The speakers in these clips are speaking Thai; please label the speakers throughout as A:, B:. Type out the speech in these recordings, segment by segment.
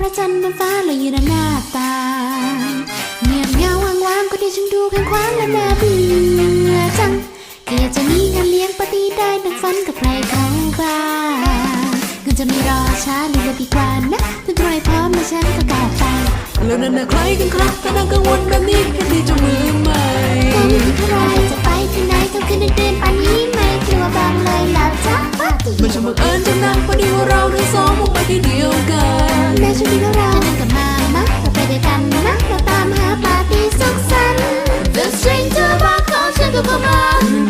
A: พระ
B: จันทร์บนฟ้าลอยอยู่
A: หน้าตาเงียบเงาว่างว่างก็ดีฉันดูข้างขวางและน่าเบื่อจังเกียจะมีงานเลี้ยงปาร์ตี้ได้ดังฝันกับใครเขาบ้างก็จะไม่รอช้าเลยเลยดีกว่านะถ้าใครพร้อมมาฉันก็กลับไป
B: แล้วนั่นน่ะใครกันครับถ้านั่งกังวลแบบนี้แค่ที่จะมือใหม่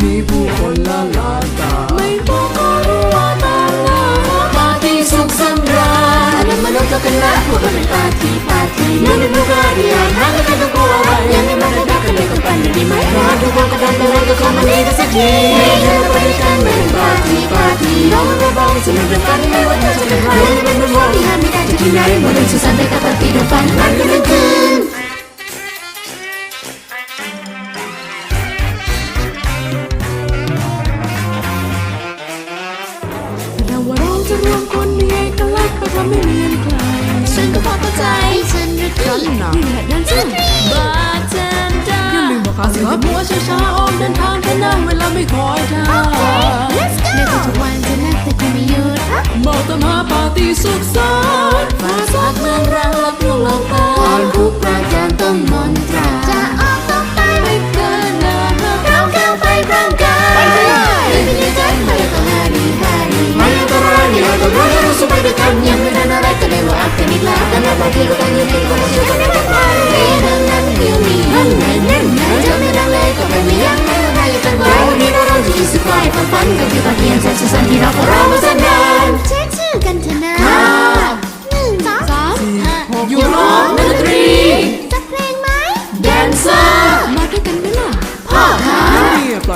A: di bukol lalata May bukaruan na Pati sugsandra. Alam mo lang kakala ko ba ng pati-pati
B: Nalibugan yan hanggang kanukuhan Yan ang mga dakalay ko panilima Nagawa ka ng dalaga ko manida sa king Ngayon na balikan may pati-pati Ako na ba ang sinundan ka na may wala sa lahat Ngayon na ba mo
A: Ihami ka sa kinari mo rin susante kapag pinupan Ang ganag ko จะรวม
B: คนมีเอกลักษณ์ก็ทำให้เหมือนใคร
A: ฉันก็พอเข้าใจฉันรึร้อนหนาว
B: นี่แหละดันซึ่ง
A: บาร์เทนเดอร์
B: อย่าลืมบอกเขาสิครับมัวช้าๆออมเดินทางแค่นั่งเวลาไม่คอยท่า
A: ในทุกวันจะนัดแต่คุไม่หยุด
B: มาต่
A: อ
B: มา
A: ปาร์
B: ตี้สุขสันต์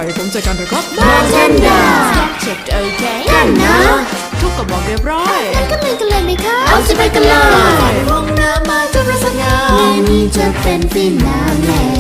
A: ให้
B: ผมจัดการเถอะครับ Bartender Step check โอเค
A: กันนะ
B: ทุกคนบอกเรียบร้อย
A: งั้นก็ไนกันเลยไหมคะ
B: เอาสิไปกันเลย
A: ห้องน้ำมาจะประสานงานนี่จะเป็นฟินาเล่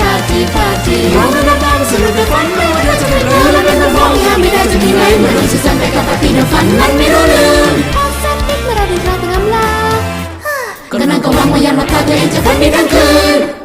B: Party, party. Round and round, salute the fun, no one has a 呀嘛，他对人家特别认可。